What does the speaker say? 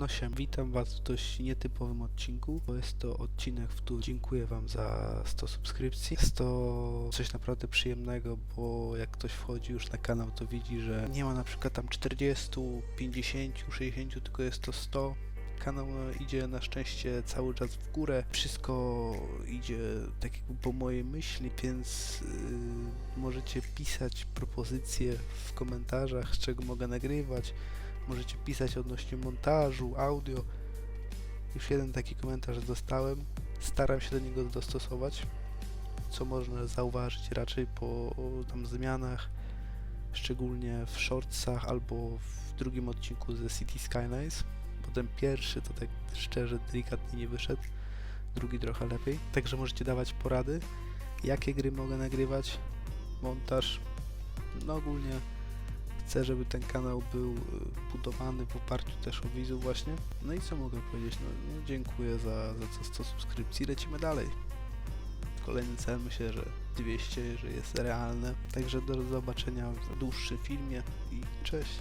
No się, witam Was w dość nietypowym odcinku, bo jest to odcinek, w którym dziękuję Wam za 100 subskrypcji. Jest to coś naprawdę przyjemnego, bo jak ktoś wchodzi już na kanał, to widzi, że nie ma na przykład tam 40, 50, 60, tylko jest to 100. Kanał no, idzie na szczęście cały czas w górę. Wszystko idzie tak jakby po mojej myśli, więc yy, możecie pisać propozycje w komentarzach, z czego mogę nagrywać. Możecie pisać odnośnie montażu, audio. Już jeden taki komentarz dostałem. Staram się do niego dostosować, co można zauważyć raczej po tam zmianach, szczególnie w shortsach albo w drugim odcinku ze City Skylines. Bo ten pierwszy to tak szczerze, delikatnie nie wyszedł, drugi trochę lepiej. Także możecie dawać porady, jakie gry mogę nagrywać, montaż, no ogólnie chcę, żeby ten kanał był y, budowany w oparciu też o widzów właśnie. No i co mogę powiedzieć? No, no dziękuję za, za te 100 subskrypcji. Lecimy dalej. Kolejny cel myślę, że 200, że jest realne. Także do zobaczenia w dłuższym filmie i cześć.